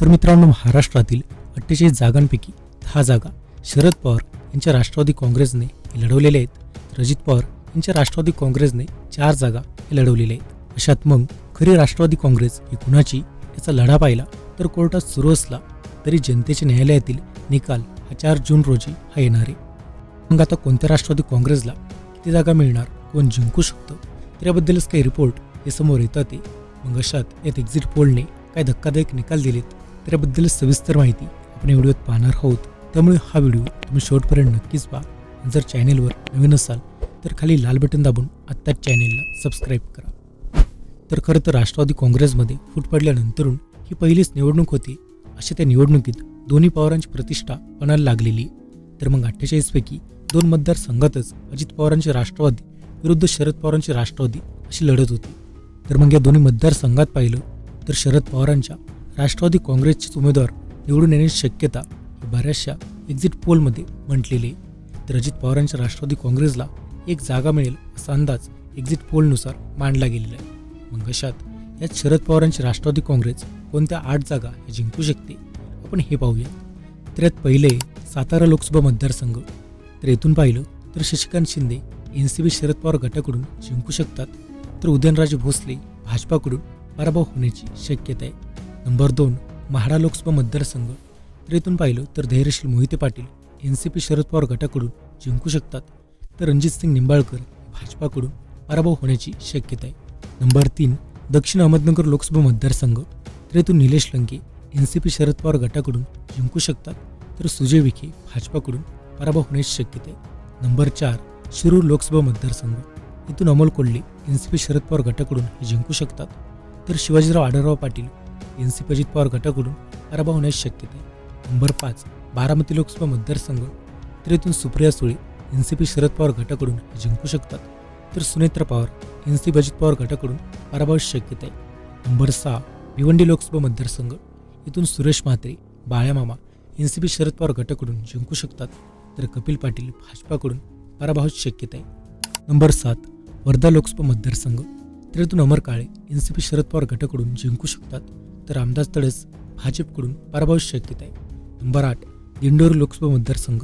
तर मित्रांनो महाराष्ट्रातील अठ्ठेचाळीस जागांपैकी दहा जागा शरद पवार यांच्या राष्ट्रवादी काँग्रेसने लढवलेल्या आहेत. तर अजित पवार यांच्या राष्ट्रवादी काँग्रेसने चार जागा हे लढवलेल्या आहेत. अशात मग खरी राष्ट्रवादी काँग्रेस ही कुणाची? याचा लढा पाहिला तर कोर्टात सुरू असला तरी जनतेच्या न्यायालयातील निकाल हा चार जून रोजी हा येणार आहे. मग आता कोणत्या राष्ट्रवादी काँग्रेसला किती जागा मिळणार? कोण जिंकू शकतं? तर याबद्दलच काही रिपोर्ट हे समोर येतात ते. मग अशात यात एक्झिट पोलने काय धक्कादायक निकाल दिलेत. त्याबद्दल सविस्तर माहिती आपण या व्हिडिओत पाहणार आहोत. त्यामुळे हा व्हिडिओ तुम्ही शेवटपर्यंत नक्कीच पहा. जर चॅनेलवर नवीन असाल तर खाली लाल बटन दाबून आत्ताच चॅनेलला सबस्क्राईब करा. तर खरं तर राष्ट्रवादी काँग्रेसमध्ये फूट पडल्यानंतरून ही पहिलीच निवडणूक होती. अशा त्या निवडणुकीत दोन्ही पवारांची प्रतिष्ठा पणाला लागलेली. तर मग अठ्ठेचाळीसपैकी दोन मतदारसंघातच अजित पवारांचे राष्ट्रवादी विरुद्ध शरद पवारांचे राष्ट्रवादी अशी लढत होती. तर मग या दोन्ही मतदारसंघात पाहिलं तर शरद पवारांच्या राष्ट्रवादी काँग्रेसचेच उमेदवार निवडून येण्याची शक्यता बऱ्याचशा एक्झिट पोलमध्ये म्हटलेली तर अजित पवारांच्या राष्ट्रवादी काँग्रेसला एक जागा मिळेल असा अंदाज एक्झिट पोलनुसार मांडला गेलेला आहे. मग अशात यात शरद पवारांची राष्ट्रवादी काँग्रेस कोणत्या आठ जागा हे जिंकू शकते? आपण हे पाहूया. तर यात पहिले सातारा लोकसभा मतदारसंघ. तर येथून पाहिलं तर Shashikant Shinde N C P Sharad Pawar गटाकडून जिंकू शकतात. तर उदयनराजे भोसले भाजपाकडून पराभव होण्याची शक्यता आहे. नंबर दोन म्हाडा लोकसभा मतदारसंघ. तर पाहिलं तर Dhairyasheel Mohite Patil N C P Sharad Pawar गटाकडून जिंकू शकतात. तर रणजित सिंग निंबाळकर भाजपाकडून पराभव होण्याची शक्यता आहे नंबर तीन दक्षिण अहमदनगर लोकसभा मतदारसंघ. तर Nilesh Lanke N C P Sharad Pawar गटाकडून जिंकू शकतात. तर सुजय विखे भाजपाकडून पराभव होण्याची शक्यता आहे नंबर चार शिरूर लोकसभा मतदारसंघ. इथून Amol Kolhe N C P Sharad Pawar गटाकडून हे जिंकू शकतात. तर Shivajirao Adhalrao Patil N C P Ajit Pawar गटाकडून पराभव होण्याची शक्यता आहे. नंबर पाच बारामती लोकसभा मतदारसंघ तर इथून Supriya Sule N C P Sharad Pawar गटाकडून जिंकू शकतात. तर Sunetra Pawar N C P Ajit Pawar गटाकडून पराभवाची शक्यता आहे. नंबर सहा भिवंडी लोकसभा मतदारसंघ इथून Suresh Mhatre Balyamama N C P Sharad Pawar गटाकडून जिंकू शकतात. तर कपिल पाटील भाजपाकडून पराभवाची शक्यता आहे. नंबर सात वर्धा लोकसभा मतदारसंघ त्रितून Amar Kale N C P Sharad Pawar गटाकडून जिंकू शकतात तर रामदास तडस भाजपकडून पराभव शक्यता आहे नंबर आठ दिंडोरी लोकसभा मतदारसंघ.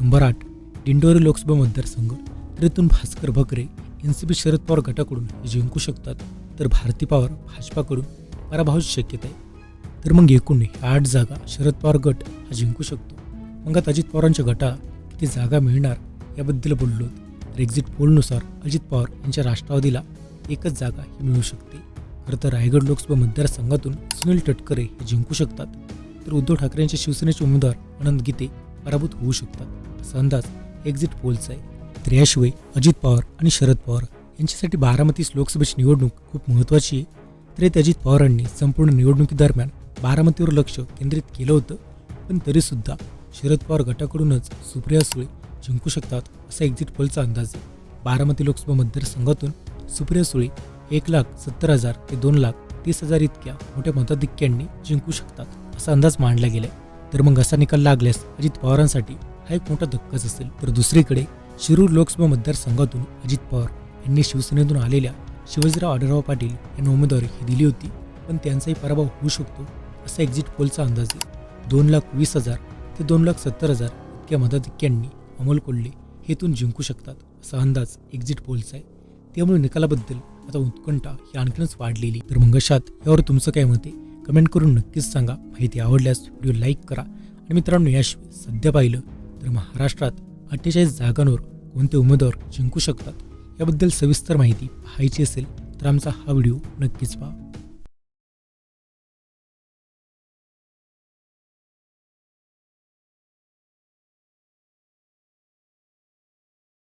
नंबर आठ दिंडोरी लोकसभा मतदारसंघ. त्रितून Bhaskar Bhakare N C P Sharad Pawar गटाकडून हे जिंकू शकतात तर भारती पवार भाजपाकडून पराभव शक्यता आहे तर मग एकूण आठ जागा शरद पवार गट हा जिंकू शकतो. मग आता अजित पवारांच्या गटाला किती जागा मिळणार याबद्दल बोललो. तर एक्झिट पोलनुसार अजित पवार यांच्या राष्ट्रवादीला एकच जागा ही मिळू शकते. खरं तर रायगड लोकसभा मतदारसंघातून सुनील तटकरे हे जिंकू शकतात. तर उद्धव ठाकरेंच्या शिवसेनेचे उमेदवार अनंत गीते पराभूत होऊ शकतात. असा अंदाज एक्झिट पोलचा आहे. तर याशिवाय अजित पवार आणि शरद पवार यांच्यासाठी बारामतीस लोकसभेची निवडणूक खूप महत्त्वाची आहे. तर अजित पवारांनी संपूर्ण निवडणुकीदरम्यान बारामतीवर लक्ष केंद्रित केलं होतं. पण तरीसुद्धा शरद पवार गटाकडूनच सुप्रिया सुळे जिंकू शकतात असा एक्झिट पोलचा अंदाज आहे. बारामती लोकसभा मतदारसंघातून सुप्रिया सुळे एक लाख सत्तर हजार ते दोन लाख तीस हजार इतक्या मोठ्या मताधिक्यांनी जिंकू शकतात असा अंदाज मांडला गेलाय. तर मग असा निकाल लागल्यास अजित पवारांसाठी हा एक मोठा धक्काच असेल. तर दुसरीकडे शिरूर लोकसभा मतदारसंघातून अजित पवार यांनी शिवसेनेतून आलेल्या शिवाजीराव आढळराव पाटील यांना उमेदवारी ही दिली होती. पण त्यांचाही पराभव होऊ शकतो असा एक्झिट पोलचा अंदाज आहे. दोन लाख वीस हजार ते दोन लाख सत्तर हजार इतक्या मताधिक्यांनी अमोल कोल्हे हेतून जिंकू शकतात असा अंदाज एक्झिट पोलचा आहे. त्यामुळे निकालाबद्दल आता उत्कंठा ही आणखीनच वाढलेली. तर मंगशात यावर तुमचं काय मत आहे? कमेंट करून नक्कीच सांगा. माहिती आवडल्यास व्हिडिओ लाईक करा. आणि मित्रांनो याशिवाय सध्या पाहिलं तर महाराष्ट्रात अठ्ठेचाळीस जागांवर कोणते उमेदवार जिंकू शकतात? याबद्दल सविस्तर माहिती पाहायची असेल तर आमचा हा व्हिडिओ नक्कीच पहा.